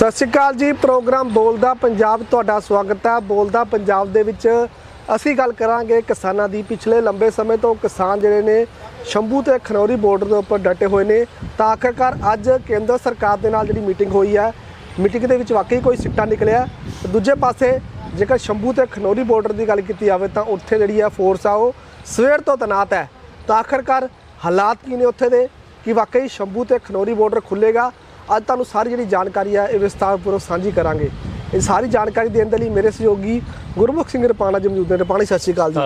ਸਤਿ ਸ਼੍ਰੀ ਅਕਾਲ ਜੀ, ਪ੍ਰੋਗਰਾਮ ਬੋਲਦਾ ਪੰਜਾਬ, ਤੁਹਾਡਾ ਸਵਾਗਤ ਹੈ। ਬੋਲਦਾ ਪੰਜਾਬ ਦੇ ਵਿੱਚ ਅਸੀਂ ਗੱਲ ਕਰਾਂਗੇ ਕਿਸਾਨਾਂ ਦੀ। ਪਿਛਲੇ ਲੰਬੇ ਸਮੇਂ ਤੋਂ ਕਿਸਾਨ ਜਿਹੜੇ ਨੇ, ਸ਼ੰਭੂ ਤੇ ਖਨੌਰੀ ਬਾਰਡਰ ਦੇ ਉੱਪਰ ਡਟੇ ਹੋਏ ਨੇ। ਤਾਂ ਆਖਰਕਾਰ ਅੱਜ ਕੇਂਦਰ ਸਰਕਾਰ ਦੇ ਨਾਲ ਜਿਹੜੀ ਮੀਟਿੰਗ ਹੋਈ ਹੈ ਮੀਟਿੰਗ ਦੇ ਵਿੱਚ ਵਾਕਈ ਕੋਈ ਸਿੱਟਾ ਨਿਕਲਿਆ। ਦੂਜੇ ਪਾਸੇ ਜੇਕਰ ਸ਼ੰਭੂ ਤੇ ਖਨੌਰੀ ਬਾਰਡਰ ਦੀ ਗੱਲ ਕੀਤੀ ਜਾਵੇ ਤਾਂ ਉੱਥੇ ਜਿਹੜੀ ਹੈ ਫੋਰਸ ਆ ਉਹ ਸਵੇਰ ਤੋਂ ਤੈਨਾਤ ਹੈ। ਤਾਂ ਆਖਰਕਾਰ ਹਾਲਾਤ ਕੀ ਨੇ ਉੱਥੇ ਦੇ? ਕਿ ਵਾਕਈ ਸ਼ੰਭੂ ਤੇ ਖਨੌਰੀ ਬਾਰਡਰ ਖੁੱਲੇਗਾ ਅੱਜ ਤੁਹਾਨੂੰ ਸਾਰੀ ਜਿਹੜੀ ਜਾਣਕਾਰੀ ਹੈ ਇਹ ਵਿਸਤਾਰਪੂਰਵਕ ਸਾਂਝੀ ਕਰਾਂਗੇ। ਇਹ ਸਾਰੀ ਜਾਣਕਾਰੀ ਦੇਣ ਦੇ ਲਈ ਮੇਰੇ ਸਹਿਯੋਗੀ ਗੁਰਮੁਖ ਸਿੰਘ ਰਪਾਣਾ ਜੀ ਮੌਜੂਦ ਨੇ। ਰਪਾਣਾ ਸਤਿ ਸ਼੍ਰੀ ਅਕਾਲ ਜੀ।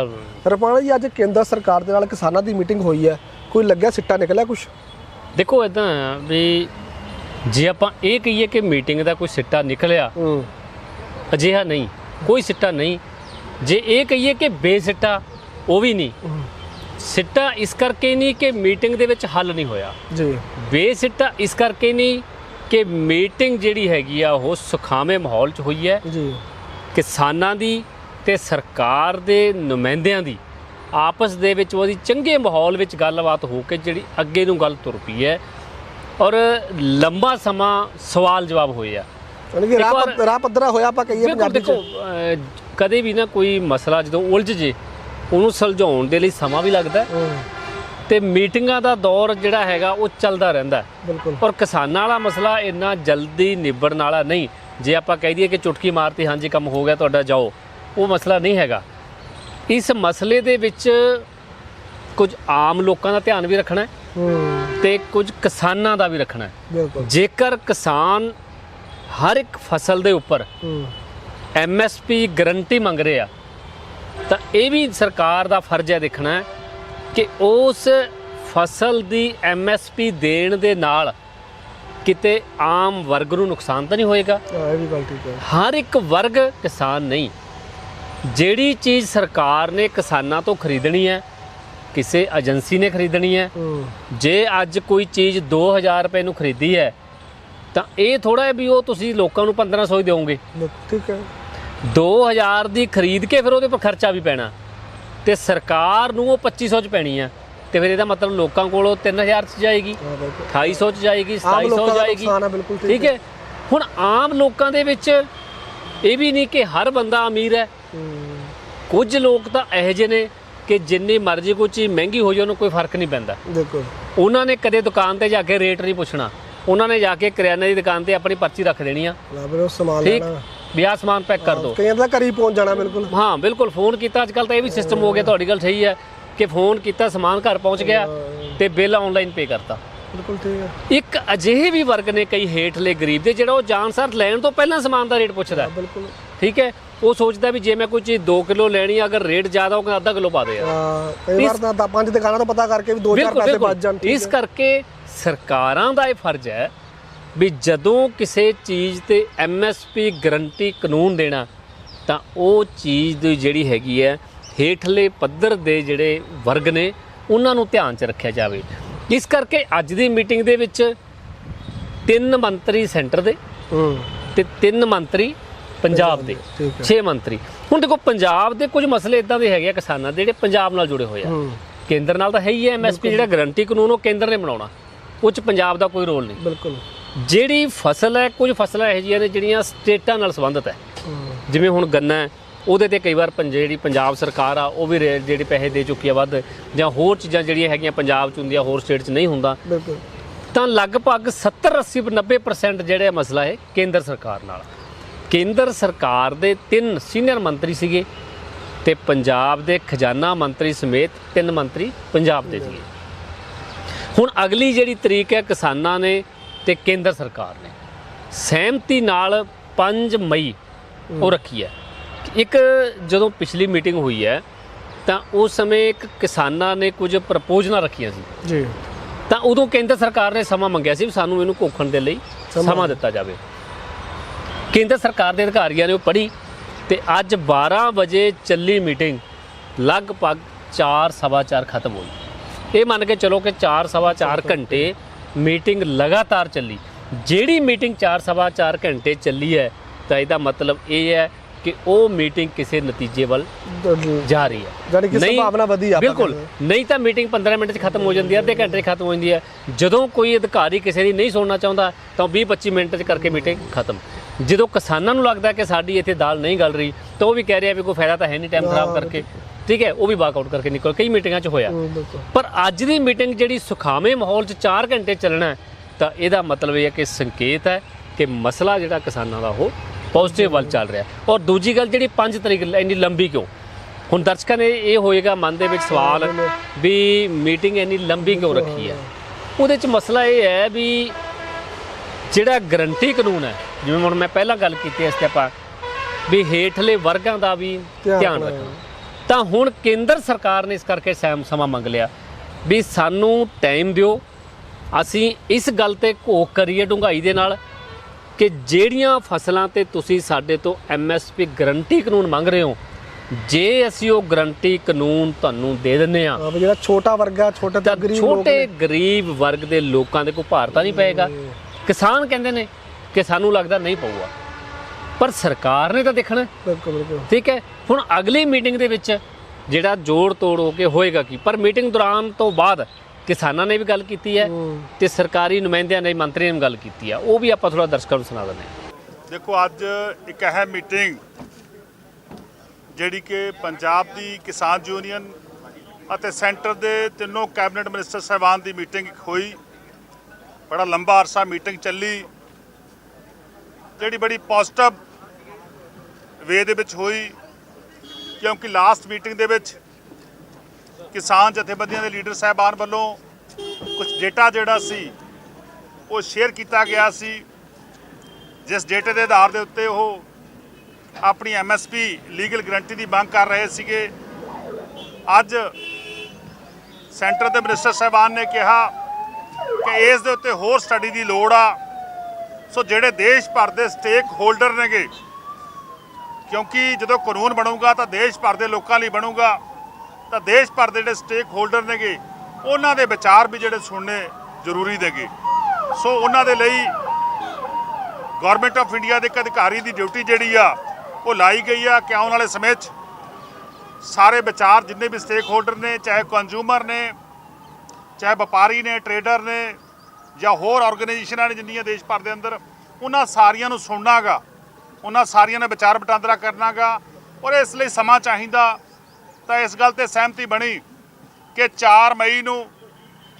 ਰਪਾਣਾ ਜੀ ਅੱਜ ਕੇਂਦਰ ਸਰਕਾਰ ਦੇ ਨਾਲ ਕਿਸਾਨਾਂ ਦੀ ਮੀਟਿੰਗ ਹੋਈ ਹੈ। ਕੋਈ ਲੱਗਿਆ ਸਿੱਟਾ ਨਿਕਲਿਆ ਕੁਝ ਦੇਖੋ ਇਦਾਂ ਵੀ ਜੇ ਆਪਾਂ ਇਹ ਕਹੀਏ ਕਿ ਮੀਟਿੰਗ ਦਾ ਕੋਈ ਸਿੱਟਾ ਨਿਕਲਿਆ ਹੂੰ। ਅਜਿਹਾ ਨਹੀਂ ਕੋਈ ਸਿੱਟਾ ਨਹੀਂ। ਜੇ ਇਹ ਕਹੀਏ ਕਿ ਬੇਸਿੱਟਾ ਉਹ ਵੀ ਨਹੀਂ। ਸਿੱਟਾ ਇਸ ਕਰਕੇ ਨਹੀਂ ਕਿ ਮੀਟਿੰਗ ਦੇ ਵਿੱਚ ਹੱਲ ਨਹੀਂ ਹੋਇਆ। ਜੀ। ਬੇਸਿੱਟਾ ਇਸ ਕਰਕੇ ਨਹੀਂ ਕਿ ਮੀਟਿੰਗ ਜਿਹੜੀ ਹੈਗੀ ਆ ਉਹ ਸੁਖਾਵੇਂ ਮਾਹੌਲ 'ਚ ਹੋਈ ਹੈ। ਜੀ। ਕਿਸਾਨਾਂ ਦੀ ਤੇ ਸਰਕਾਰ ਦੇ ਨੁਮਾਇੰਦਿਆਂ ਦੀ ਆਪਸ ਦੇ ਵਿੱਚ ਉਹਦੀ ਚੰਗੇ ਮਾਹੌਲ ਵਿੱਚ ਗੱਲਬਾਤ ਹੋ ਕੇ ਜਿਹੜੀ ਅੱਗੇ ਨੂੰ ਗੱਲ ਤੁਰ ਪਈ ਹੈ ਔਰ ਲੰਬਾ ਸਮਾਂ ਸਵਾਲ ਜਵਾਬ ਹੋਏ ਆ। ਕਿ ਰਾਹ ਰਾਹ ਪੱਧਰਾ ਹੋਇਆ ਆਪਾਂ ਕਹੀਏ ਦੇਖੋ ਅਹ, ਕਦੇ ਵੀ ਨਾ ਕੋਈ ਮਸਲਾ ਜਦੋਂ ਉਲਝ ਜੇ ਉਹਨੂੰ ਸੁਲਝਾਉਣ ਦੇ ਲਈ ਸਮਾਂ ਵੀ ਲੱਗਦਾ ਤੇ ਮੀਟਿੰਗਾਂ ਦਾ ਦੌਰ ਜਿਹੜਾ ਹੈਗਾ ਉਹ ਚੱਲਦਾ ਰਹਿੰਦਾ ਹੈ। ਬਿਲਕੁਲ। ਔਰ ਕਿਸਾਨਾਂ ਵਾਲਾ ਮਸਲਾ ਇੰਨਾ ਜਲਦੀ ਨਿਬੜਨ ਵਾਲਾ ਨਹੀਂ। ਜੇ ਆਪਾਂ ਕਹਿ ਦਈਏ ਕਿ ਚੁਟਕੀ ਮਾਰਤੀ ਹਾਂਜੀ ਕੰਮ ਹੋ ਗਿਆ ਤੁਹਾਡਾ ਜਾਓ। ਉਹ ਮਸਲਾ ਨਹੀਂ ਹੈਗਾ। ਇਸ ਮਸਲੇ ਦੇ ਵਿੱਚ ਕੁਝ ਆਮ ਲੋਕਾਂ ਦਾ ਧਿਆਨ ਵੀ ਰੱਖਣਾ ਹੈ ਤੇ ਕੁਝ ਕਿਸਾਨਾਂ ਦਾ ਵੀ ਰੱਖਣਾ ਹੈ। ਜੇਕਰ ਕਿਸਾਨ ਹਰ ਇੱਕ ਫਸਲ ਦੇ ਉੱਪਰ ਐਮਐਸਪੀ ਗਰੰਟੀ ਮੰਗ ਰਹੇ ਆ ਤਾਂ ਇਹ ਵੀ ਸਰਕਾਰ ਦਾ ਫਰਜ਼ ਹੈ ਦੇਖਣਾ ਕਿ ਉਸ ਫਸਲ ਦੀ ਐਮਐਸਪੀ ਦੇਣ ਦੇ ਨਾਲ ਕਿਤੇ ਆਮ ਵਰਗ ਨੂੰ ਨੁਕਸਾਨ ਤਾਂ ਨਹੀਂ ਹੋਏਗਾ? ਇਹ ਵੀ ਗੱਲ ਠੀਕ ਹੈ। ਹਰ ਇੱਕ ਵਰਗ ਕਿਸਾਨ ਨਹੀਂ। ਜਿਹੜੀ ਚੀਜ਼ ਸਰਕਾਰ ਨੇ ਕਿਸਾਨਾਂ ਤੋਂ ਖਰੀਦਣੀ ਹੈ ਕਿਸੇ ਏਜੰਸੀ ਨੇ ਖਰੀਦਣੀ ਹੈ ਜੇ ਅੱਜ ਕੋਈ ਚੀਜ਼ 2000 ਰੁਪਏ ਨੂੰ ਖਰੀਦੀ ਹੈ ਤਾਂ ਇਹ ਥੋੜਾ ਹੈ ਵੀ ਉਹ ਤੁਸੀਂ ਲੋਕਾਂ ਨੂੰ 1500 ਹੀ ਦਿਓਗੇ। ਠੀਕ ਹੈ। 2000 ਦੀ ਖਰੀਦ ਕੇ ਫਿਰ ਉਹਦੇ ਪਰ ਖਰਚਾ ਵੀ ਪੈਣਾ। ਤੇ ਸਰਕਾਰ ਨੂੰ ਉਹ 2500 ਚ ਪੈਣੀ ਆ। ਤੇ ਫਿਰ ਇਹਦਾ ਮਤਲਬ ਲੋਕਾਂ ਕੋਲੋਂ 3000 ਚ ਜਾਏਗੀ ਹਾਂ ਬਿਲਕੁਲ। 2800 ਚ ਜਾਏਗੀ ਆਮ 2700 ਲੋਕਾਂ ਦਾ ਜਾਏਗੀ। ਠੀਕ ਹੈ। ਹੁਣ ਆਮ ਲੋਕਾਂ ਦੇ ਵਿੱਚ ਇਹ ਵੀ ਨਹੀਂ ਕਿ ਹਰ ਬੰਦਾ ਅਮੀਰ ਹੈ। ਕੁਝ ਲੋਕ ਤਾਂ ਇਹੋ ਜਿਹੇ ਨੇ ਕਿ ਜਿੰਨੀ ਮਰਜ਼ੀ ਕੋਈ ਚੀਜ਼ ਮਹਿੰਗੀ ਹੋ ਜਾਏ ਉਹਨੂੰ ਕੋਈ ਫ਼ਰਕ ਨਹੀਂ ਪੈਂਦਾ। ਬਿਲਕੁਲ। ਉਹਨਾਂ ਨੇ ਕਦੇ ਦੁਕਾਨ ਤੇ ਜਾ ਕੇ ਰੇਟ ਨਹੀਂ ਪੁੱਛਣਾ। ਉਹਨਾਂ ਨੇ ਜਾ ਕੇ ਕਰਿਆਨੇ ਦੀ ਦੁਕਾਨ ਤੇ ਆਪਣੀ ਪਰਚੀ ਰੱਖ ਦੇਣੀ ਆ। ਲਾ ਬਰੋ ਸਮਾਨ ਲੈਣਾ। ਵੀ ਆਹ ਸਮਾਨ ਪੈਕ ਕਰ ਦਿਓ ਕਈਆਂ ਦਾ ਘਰ ਹੀ ਪਹੁੰਚ ਜਾਣਾ ਬਿਲਕੁਲ। ਹਾਂ ਬਿਲਕੁਲ ਫੋਨ ਕੀਤਾ ਅੱਜ ਕੱਲ ਤਾਂ ਇਹ ਵੀ ਸਿਸਟਮ ਹੋ ਗਿਆ ਤੁਹਾਡੀ ਗੱਲ ਸਹੀ ਹੈ ਕਿ ਫੋਨ ਕੀਤਾ ਸਮਾਨ ਘਰ ਪਹੁੰਚ ਗਿਆ ਤੇ ਬਿੱਲ ਆਨਲਾਈਨ ਪੇ ਕਰਤਾ। ਬਿਲਕੁਲ ਠੀਕ ਹੈ। ਇੱਕ ਅਜਿਹੇ ਵੀ ਵਰਗ ਨੇ ਕਈ ਹੇਠਲੇ ਗਰੀਬ ਦੇ ਜਿਹੜਾ ਉਹ ਜਾਨਸਰ ਲੈਣ ਤੋਂ ਪਹਿਲਾਂ ਸਮਾਨ ਦਾ ਰੇਟ ਪੁੱਛਦਾ ਹੈ। ਬਿਲਕੁਲ। ਠੀਕ ਹੈ? ਉਹ ਸੋਚਦਾ ਵੀ ਜੇ ਮੈਂ ਕੋਈ ਚੀਜ਼ 2 ਕਿਲੋ ਲੈਣੀ ਆ ਅਗਰ ਰੇਟ ਜ਼ਿਆਦਾ ਹੋਗਾ ਅੱਧਾ ਕਿਲੋ ਪਾ ਦੇ ਯਾਰ। ਹਾਂ ਕਈ ਵਾਰ ਤਾਂ ਪੰਜ ਦੁਕਾਨਾਂ ਤੋਂ ਪਤਾ ਕਰਕੇ ਵੀ 2-4 ਬਿਲਕੁਲ ਪੈਸੇ ਬਚ ਬਿਲਕੁਲ ਇਸ ਕਰਕੇ ਸਰਕਾਰਾਂ ਦਾ ਇਹ ਫਰਜ਼ ਹੈ ਵੀ ਜਦੋਂ ਕਿਸੇ ਚੀਜ਼ ਤੇ ਐਮਐਸਪੀ ਗਰੰਟੀ ਕਾਨੂੰਨ ਦੇਣਾ ਤਾਂ ਉਹ ਚੀਜ਼ ਦੀ ਜਿਹੜੀ ਹੈਗੀ ਹੈ ਹੇਠਲੇ ਪੱਧਰ ਦੇ ਜਿਹੜੇ ਵਰਗ ਨੇ ਉਹਨਾਂ ਨੂੰ ਧਿਆਨ 'ਚ ਰੱਖਿਆ ਜਾਵੇ। ਇਸ ਕਰਕੇ ਅੱਜ ਦੀ ਮੀਟਿੰਗ ਦੇ ਵਿੱਚ ਤਿੰਨ ਮੰਤਰੀ ਸੈਂਟਰ ਦੇ ਤੇ ਤਿੰਨ ਮੰਤਰੀ ਪੰਜਾਬ ਦੇ 6 ਮੰਤਰੀ। ਹੁਣ ਦੇਖੋ ਪੰਜਾਬ ਦੇ ਕੁਝ ਮਸਲੇ ਇਦਾਂ ਦੇ ਹੈਗੇ ਆ ਕਿਸਾਨਾਂ ਦੇ ਜਿਹੜੇ ਪੰਜਾਬ ਨਾਲ ਜੁੜੇ ਹੋਏ ਆ। ਕੇਂਦਰ ਨਾਲ ਤਾਂ ਹੈ ਹੀ ਹੈ ਐਮਐਸਪੀ ਜਿਹੜਾ ਗਰੰਟੀ ਕਾਨੂੰਨ ਉਹ ਕੇਂਦਰ ਨੇ ਬਣਾਉਣਾ। ਉਹ 'ਚ ਪੰਜਾਬ ਦਾ ਕੋਈ ਰੋਲ ਨਹੀਂ। ਬਿਲਕੁਲ। ਜਿਹੜੀ ਫਸਲ ਹੈ ਕੁਝ ਫਸਲਾਂ ਇਹੋ ਜਿਹੀਆਂ ਨੇ ਜਿਹੜੀਆਂ ਸਟੇਟਾਂ ਨਾਲ ਸੰਬੰਧਿਤ ਹੈ। ਜਿਵੇਂ ਹੁਣ ਗੰਨਾ ਹੈ ਉਹਦੇ ਤੇ ਕਈ ਵਾਰ ਪੰਜ ਜਿਹੜੀ ਪੰਜਾਬ ਸਰਕਾਰ ਆ ਉਹ ਵੀ ਜਿਹੜੇ ਪੈਸੇ ਦੇ ਚੁੱਕੀ ਆ ਵੱਧ ਜਾਂ ਹੋਰ ਚੀਜ਼ਾਂ ਜਿਹੜੀਆਂ ਹੈਗੀਆਂ ਪੰਜਾਬ 'ਚ ਹੁੰਦੀਆਂ ਹੋਰ ਸਟੇਟ 'ਚ ਨਹੀਂ ਹੁੰਦਾ। ਬਿਲਕੁਲ। ਤਾਂ ਲਗਭਗ 70 80 90% ਜਿਹੜੇ ਮਸਲਾ ਹੈ ਕੇਂਦਰ ਸਰਕਾਰ ਨਾਲ। ਕੇਂਦਰ ਸਰਕਾਰ ਦੇ ਤਿੰਨ ਸੀਨੀਅਰ ਮੰਤਰੀ ਸੀਗੇ ਤੇ ਪੰਜਾਬ ਦੇ ਖਜ਼ਾਨਾ ਮੰਤਰੀ ਸਮੇਤ ਤਿੰਨ ਮੰਤਰੀ ਪੰਜਾਬ ਦੇ ਸੀਗੇ। ਹੁਣ ਅਗਲੀ ਜਿਹੜੀ ਤਰੀਕ ਹੈ ਕਿਸਾਨਾਂ ਨੇ ਤੇ ਕੇਂਦਰ ਸਰਕਾਰ ਨੇ। ਸਹਿਮਤੀ ਨਾਲ 5 ਮਈ ਉਹ ਰੱਖੀ ਹੈ। ਇੱਕ ਜਦੋਂ ਪਿਛਲੀ ਮੀਟਿੰਗ ਹੋਈ ਹੈ ਤਾਂ ਉਸ ਸਮੇਂ ਇੱਕ ਕਿਸਾਨਾਂ ਨੇ ਕੁਝ ਪ੍ਰਪੋਜ਼ਲਾਂ ਰੱਖੀਆਂ ਸੀ। ਜੀ। ਤਾਂ ਉਦੋਂ ਕੇਂਦਰ ਸਰਕਾਰ ਨੇ ਸਮਾਂ ਮੰਗਿਆ ਸੀ ਵੀ ਸਾਨੂੰ ਇਹਨੂੰ ਕੋਖਣ ਦੇ ਲਈ ਸਮਾਂ। ਦਿੱਤਾ ਜਾਵੇ। ਕੇਂਦਰ ਸਰਕਾਰ ਦੇ ਅਧਿਕਾਰੀਆਂ ਨੇ ਉਹ ਪੜ੍ਹੀ ਤੇ ਅੱਜ 12 ਵਜੇ ਚੱਲੀ ਮੀਟਿੰਗ ਲਗਭਗ 4 ਸਵਾ ਚਾਰ ਖਤਮ ਹੋਈ। ਇਹ ਮੰਨ ਕੇ ਚਲੋ ਕਿ 4 ਸਵਾ ਚਾਰ ਘੰਟੇ ਮੀਟਿੰਗ ਲਗਾਤਾਰ ਚੱਲੀ। ਜਿਹੜੀ ਮੀਟਿੰਗ 4 ਸਵਾ ਚਾਰ ਘੰਟੇ ਚੱਲੀ ਹੈ ਤਾਂ ਇਹਦਾ ਮਤਲਬ ਇਹ ਹੈ ਕਿ ਉਹ ਮੀਟਿੰਗ ਕਿਸੇ ਨਤੀਜੇ ਵੱਲ ਜਾ ਰਹੀ ਹੈ। ਜਾਣੀ ਕਿ ਸੰਭਾਵਨਾ ਵਧੀ ਆ ਬਿਲਕੁਲ। ਨਹੀਂ ਤਾਂ ਮੀਟਿੰਗ 15 ਮਿੰਟ 'ਚ ਖਤਮ ਹੋ ਜਾਂਦੀ ਹੈ ਅੱਧੇ ਘੰਟੇ 'ਚ ਖਤਮ ਹੋ ਜਾਂਦੀ ਹੈ। ਜਦੋਂ ਕੋਈ ਅਧਿਕਾਰੀ ਕਿਸੇ ਦੀ ਨਹੀਂ ਸੁਣਨਾ ਚਾਹੁੰਦਾ ਤਾਂ 20 25 ਮਿੰਟ 'ਚ ਕਰਕੇ ਮੀਟਿੰਗ ਖਤਮ। ਜਦੋਂ ਕਿਸਾਨਾਂ ਨੂੰ ਲੱਗਦਾ ਕਿ ਸਾਡੀ ਇੱਥੇ ਦਾਲ ਨਹੀਂ ਗਲ ਰਹੀ ਤਾਂ ਉਹ ਵੀ ਕਹਿ ਰਿਹਾ ਵੀ ਕੋਈ ਫਾਇਦਾ ਤਾਂ ਹੈ ਨਹੀਂ ਟਾਈਮ ਖਰਾਬ ਕਰਕੇ। ਠੀਕ ਹੈ ਉਹ ਵੀ ਵਾਕਆਊਟ ਕਰਕੇ ਨਿਕਲ ਕਈ ਮੀਟਿੰਗਾਂ 'ਚ ਹੋਇਆ। ਪਰ ਅੱਜ ਦੀ ਮੀਟਿੰਗ ਜਿਹੜੀ ਸੁਖਾਵੇਂ ਮਾਹੌਲ 'ਚ 4 ਘੰਟੇ ਚੱਲਣਾ ਹੈ, ਤਾਂ ਇਹਦਾ ਮਤਲਬ ਇਹ ਹੈ ਕਿ ਸੰਕੇਤ ਹੈ ਕਿ ਮਸਲਾ ਜਿਹੜਾ ਕਿਸਾਨਾਂ ਦਾ ਉਹ ਪੋਜ਼ਿਟਿਵ ਵੱਲ ਚੱਲ ਰਿਹਾ। ਔਰ ਦੂਜੀ ਗੱਲ ਜਿਹੜੀ 5 ਤਰੀਕ ਇੰਨੀ ਲੰਬੀ ਕਿਉਂ? ਹੁਣ ਦਰਸ਼ਕਾਂ ਨੇ ਇਹ ਹੋਏਗਾ ਮਨ ਦੇ ਵਿੱਚ ਸਵਾਲ ਵੀ ਮੀਟਿੰਗ ਇੰਨੀ ਲੰਬੀ ਕਿਉਂ ਰੱਖੀ ਹੈ? ਉਹਦੇ 'ਚ ਮਸਲਾ ਇਹ ਹੈ ਵੀ ਜਿਹੜਾ ਗਰੰਟੀ ਕਾਨੂੰਨ ਹੈ ਜਿਵੇਂ ਹੁਣ ਮੈਂ ਪਹਿਲਾਂ ਗੱਲ ਕੀਤੀ ਇਸ ਤੇ ਆਪਾਂ ਵੀ ਹੇਠਲੇ ਵਰਗਾਂ ਦਾ ਵੀ ਧਿਆਨ ਰੱਖਣਾ। ਤਾਂ ਹੁਣ ਕੇਂਦਰ ਸਰਕਾਰ ਨੇ ਇਸ ਕਰਕੇ ਸੈਮ ਸਮਾਂ ਮੰਗ ਲਿਆ ਵੀ ਸਾਨੂੰ ਟਾਈਮ ਦਿਓ। ਅਸੀਂ ਇਸ ਗੱਲ ਤੇ ਘੋਖ ਕਰੀਏ ਡੂੰਘਾਈ ਦੇ ਨਾਲ ਕਿ ਜਿਹੜੀਆਂ ਫਸਲਾਂ ਤੇ ਤੁਸੀਂ ਸਾਡੇ ਤੋਂ ਐਮਐਸਪੀ ਗਰੰਟੀ ਕਾਨੂੰਨ ਮੰਗ ਰਹੇ ਹੋ ਜੇ ਅਸੀਂ ਉਹ ਗਰੰਟੀ ਕਾਨੂੰਨ ਤੁਹਾਨੂੰ ਦੇ ਦਿੰਨੇ ਆ ਜਿਹੜਾ ਛੋਟਾ ਵਰਗਾ ਛੋਟੇ ਤਾਂ ਗਰੀਬ ਲੋਕ ਛੋਟੇ ਗਰੀਬ ਵਰਗ ਦੇ ਲੋਕਾਂ ਦੇ ਕੋਈ ਭਾਰ ਤਾਂ ਨਹੀਂ ਪਏਗਾ। ਕਿਸਾਨ ਕਹਿੰਦੇ ਨੇ ਕਿ ਸਾਨੂੰ ਲੱਗਦਾ ਨਹੀਂ ਪਊਗਾ। ਪਰ ਸਰਕਾਰ ਨੇ ਤਾਂ ਦੇਖਣਾ ਹੈ। ਬਿਲਕੁਲ ਬਿਲਕੁਲ। ਠੀਕ ਹੈ। ਹੁਣ ਅਗਲੀ ਮੀਟਿੰਗ ਦੇ ਵਿੱਚ ਜਿਹੜਾ ਜੋੜ ਤੋੜ ਹੋ ਕੇ ਹੋਏਗਾ ਕੀ? ਪਰ ਮੀਟਿੰਗ ਦੌਰਾਨ ਤੋਂ ਬਾਅਦ ਕਿਸਾਨਾਂ ਨੇ ਵੀ ਗੱਲ ਕੀਤੀ ਹੈ ਹੂੰ। ਤੇ ਸਰਕਾਰੀ ਨੁਮਾਇੰਦਿਆਂ ਨੇ ਮੰਤਰੀਆਂ ਨੇ ਵੀ ਗੱਲ ਕੀਤੀ ਹੈ। ਉਹ ਵੀ ਆਪਾਂ ਥੋੜਾ ਦਰਸ਼ਕਾਂ ਨੂੰ ਸੁਣਾ ਦਿੰਦੇ ਹਾਂ। ਦੇਖੋ ਅੱਜ ਇੱਕ ਅਹਿਮ ਮੀਟਿੰਗ ਜਿਹੜੀ ਕਿ ਪੰਜਾਬ ਦੀ ਕਿਸਾਨ ਯੂਨੀਅਨ ਅਤੇ ਸੈਂਟਰ ਦੇ ਤਿੰਨੋਂ ਕੈਬਨਿਟ ਮਿਨਿਸਟਰ ਸਾਹਿਬਾਨ ਦੀ ਮੀਟਿੰਗ ਹੋਈ। ਬੜਾ ਲੰਬਾ ਅਰਸਾ ਮੀਟਿੰਗ ਚੱਲੀ। ਜਿਹੜੀ ਬੜੀ ਪੋਜ਼ਿਟਿਵ ਵੇ ਦੇ ਵਿੱਚ ਹੋਈ, ਕਿਉਂਕਿ ਲਾਸਟ ਮੀਟਿੰਗ ਦੇ ਵਿੱਚ ਕਿਸਾਨ ਜਥੇਬੰਦੀਆਂ ਦੇ ਲੀਡਰ ਸਾਹਿਬਾਨ ਵੱਲੋਂ ਕੁਝ ਡੇਟਾ ਜਿਹੜਾ ਸੀ, ਉਹ ਸ਼ੇਅਰ ਕੀਤਾ ਗਿਆ ਸੀ। ਜਿਸ ਡੇਟੇ ਦੇ ਆਧਾਰ ਦੇ ਉੱਤੇ ਉਹ ਆਪਣੀ ਐਮਐਸਪੀ ਲੀਗਲ ਗਰੰਟੀ ਦੀ ਮੰਗ ਕਰ ਰਹੇ ਸੀਗੇ। ਅੱਜ ਸੈਂਟਰ ਦੇ ਮਿਨਿਸਟਰ ਸਾਹਿਬਾਨ ਨੇ ਕਿਹਾ ਕਿ ਇਸ ਦੇ ਉੱਤੇ ਹੋਰ ਸਟੱਡੀ ਦੀ ਲੋੜ ਆ। ਸੋ ਜਿਹੜੇ ਦੇਸ਼ ਭਰ ਦੇ ਸਟੇਕ ਹੋਲਡਰ ਨੇਗੇ, ਕਿਉਂਕਿ ਜਦੋਂ ਕਾਨੂੰਨ ਬਣੂਗਾ ਤਾਂ ਦੇਸ਼ ਭਰ ਦੇ ਲੋਕਾਂ ਲਈ ਬਣੂਗਾ, ਤਾਂ ਦੇਸ਼ ਭਰ ਦੇ ਜਿਹੜੇ ਸਟੇਕ ਹੋਲਡਰ ਨੇਗੇ, ਉਹਨਾਂ ਦੇ ਵਿਚਾਰ ਵੀ ਜਿਹੜੇ ਸੁਣਨੇ ਜ਼ਰੂਰੀ ਨੇਗੇ। ਸੋ ਉਹਨਾਂ ਦੇ ਲਈ ਗਵਰਨਮੈਂਟ ਆਫ ਇੰਡੀਆ ਦੇ ਇੱਕ ਅਧਿਕਾਰੀ ਦੀ ਡਿਊਟੀ ਜਿਹੜੀ ਆ, ਉਹ ਲਾਈ ਗਈ ਆ ਕਿ ਆਉਣ ਵਾਲੇ ਸਮੇਂ 'ਚ। ਸਾਰੇ ਵਿਚਾਰ ਜਿੰਨੇ ਵੀ ਸਟੇਕ ਹੋਲਡਰ ਨੇ, ਚਾਹੇ ਕੰਜ਼ੂਮਰ ਨੇ, ਚਾਹੇ ਵਪਾਰੀ ਨੇ ਟਰੇਡਰ ਨੇ ਜਾਂ ਹੋਰ ਆਰਗੇਨਾਈਜੇਸ਼ਨਾਂ ਨੇ ਜਿੰਨੀਆਂ ਦੇਸ਼ ਭਰ ਦੇ ਅੰਦਰ, ਉਹਨਾਂ ਸਾਰੀਆਂ ਨੂੰ ਸੁਣਨਾਗਾ, ਉਹਨਾਂ ਸਾਰੀਆਂ ਨੇ ਵਿਚਾਰ ਵਟਾਂਦਰਾ ਕਰਨਾਗਾ, ਔਰ ਇਸ ਲਈ ਸਮਾਂ ਚਾਹੀਦਾ। ਤਾਂ ਇਸ ਗੱਲ ਤੇ ਸਹਿਮਤੀ ਬਣੀ ਕਿ 4 ਮਈ ਨੂੰ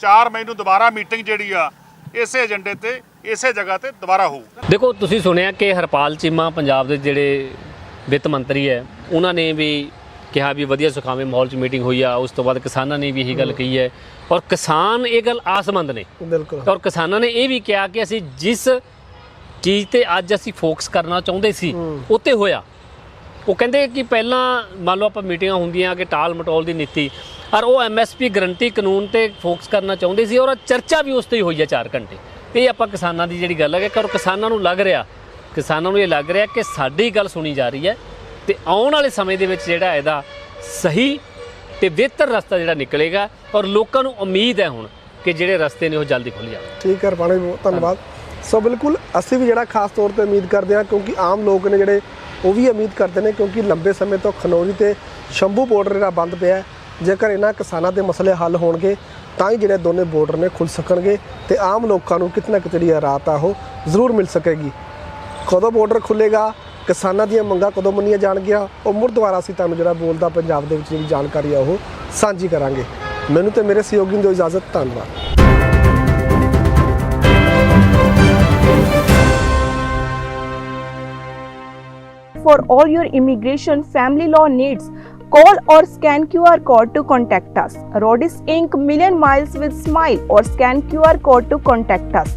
4 ਮਈ ਨੂੰ ਦੁਬਾਰਾ ਮੀਟਿੰਗ ਜਿਹੜੀ ਆ, ਇਸੇ ਏਜੰਡੇ ਤੇ, ਇਸੇ ਜਗ੍ਹਾ ਤੇ ਦੁਬਾਰਾ ਹੋਊ। ਦੇਖੋ, ਤੁਸੀਂ ਸੁਣਿਆ ਕਿ ਹਰਪਾਲ ਚੀਮਾ ਪੰਜਾਬ ਦੇ ਜਿਹੜੇ ਵਿੱਤ ਮੰਤਰੀ ਹੈ, ਉਹਨਾਂ ਨੇ ਵੀ ਕਿਹਾ ਵੀ ਵਧੀਆ ਸੁਖਾਵੇਂ ਮਾਹੌਲ 'ਚ ਮੀਟਿੰਗ ਹੋਈ ਆ ਉਸ ਤੋਂ ਬਾਅਦ ਕਿਸਾਨਾਂ ਨੇ ਵੀ ਇਹੀ ਗੱਲ ਕਹੀ ਹੈ। ਔਰ ਕਿਸਾਨ ਇਹ ਗੱਲ ਆਸਮੰਦ ਨੇ। ਬਿਲਕੁਲ। ਔਰ ਕਿਸਾਨਾਂ ਨੇ ਇਹ ਵੀ ਕਿਹਾ ਕਿ ਅਸੀਂ ਜਿਸ ਚੀਜ਼ ਤੇ ਅੱਜ ਅਸੀਂ ਫੋਕਸ ਕਰਨਾ ਚਾਹੁੰਦੇ ਸੀ। ਉੱਤੇ ਹੋਇਆ। ਉਹ ਕਹਿੰਦੇ ਕਿ ਪਹਿਲਾਂ ਮੰਨ ਲਓ ਆਪਾਂ ਮੀਟਿੰਗਾਂ ਹੁੰਦੀਆਂ ਕਿ ਟਾਲ ਮਟੋਲ ਦੀ ਨੀਤੀ ਔਰ ਉਹ ਐਮਐਸਪੀ ਗਰੰਟੀ ਕਾਨੂੰਨ ਤੇ ਫੋਕਸ ਕਰਨਾ ਚਾਹੁੰਦੇ ਸੀ ਔਰ ਚਰਚਾ ਵੀ ਉਸ ਤੇ ਹੀ ਹੋਈ ਹੈ 4 ਘੰਟੇ। ਇਹ ਆਪਾਂ ਕਿਸਾਨਾਂ ਦੀ ਜਿਹੜੀ ਗੱਲ ਹੈ ਕਿ ਔਰ ਕਿਸਾਨਾਂ ਨੂੰ ਲੱਗ ਰਿਹਾ ਕਿਸਾਨਾਂ ਨੂੰ ਇਹ ਲੱਗ ਰਿਹਾ ਕਿ ਸਾਡੀ ਗੱਲ ਸੁਣੀ ਜਾ ਰਹੀ ਹੈ। ਤੇ ਆਉਣ ਵਾਲੇ ਸਮੇਂ ਦੇ ਵਿੱਚ ਜਿਹੜਾ ਇਹਦਾ ਸਹੀ ਤੇ ਬਿਹਤਰ ਰਸਤਾ ਜਿਹੜਾ ਨਿਕਲੇਗਾ ਔਰ ਲੋਕਾਂ ਨੂੰ ਉਮੀਦ ਹੈ ਹੁਣ ਕਿ ਜਿਹੜੇ ਰਸਤੇ ਨੇ ਉਹ ਜਲਦੀ ਖੁੱਲ ਜਾਣ। ਠੀਕ ਹੈ ਰਪਾਣੀ ਬਹੁਤ ਧੰਨਵਾਦ। ਸੋ ਬਿਲਕੁਲ, ਅਸੀਂ ਵੀ ਜਿਹੜਾ ਖਾਸ ਤੌਰ ਤੇ ਉਮੀਦ ਕਰਦੇ ਹਾਂ, ਕਿਉਂਕਿ ਆਮ ਲੋਕ ਨੇ ਜਿਹੜੇ ਉਹ ਵੀ ਉਮੀਦ ਕਰਦੇ ਨੇ, ਕਿਉਂਕਿ ਲੰਬੇ ਸਮੇਂ ਤੋਂ ਖਨੌਰੀ ਤੇ ਸ਼ੰਭੂ ਬਾਰਡਰ ਜਿਹੜਾ ਬੰਦ ਪਿਆ ਹੈ। ਜੇਕਰ ਇਹਨਾਂ ਕਿਸਾਨਾਂ ਦੇ ਮਸਲੇ ਹੱਲ ਹੋਣਗੇ, ਤਾਂ ਹੀ ਜਿਹੜੇ ਦੋਨੇ ਬਾਰਡਰ ਨੇ ਖੁੱਲ ਸਕਣਗੇ ਤੇ ਆਮ ਲੋਕਾਂ ਨੂੰ ਕਿਤਨਾ ਕਿਤੇ ਜਿਹੜੀ ਰਾਹਤ ਆ ਉਹ ਜ਼ਰੂਰ ਮਿਲ ਸਕੇਗੀ। ਕਦੋਂ ਬਾਰਡਰ ਖੁੱਲੇਗਾ ਕਿਸਾਨਾਂ ਦੀਆਂ ਮੰਗਾਂ ਕਦੋਂ ਮੰਨੀਆਂ ਜਾਣਗੀਆਂ ਉਹ ਮੁੜ ਦੁਬਾਰਾ ਅਸੀਂ ਤੁਹਾਨੂੰ ਜਿਹੜਾ ਬੋਲਦਾ ਪੰਜਾਬ ਦੇ ਵਿੱਚ ਜਿਹੜੀ ਜਾਣਕਾਰੀ ਆ ਉਹ ਸਾਂਝੀ ਕਰਾਂਗੇ ਮੈਨੂੰ ਤੇ ਮੇਰੇ ਸਹਿਯੋਗੀ ਨੂੰ ਦਿਓ ਇਜਾਜ਼ਤ ਧੰਨਵਾਦ for all your immigration family law needs. Call or scan QR code to contact us. Rodis Inc. Million Miles with Smile or scan QR code to contact us.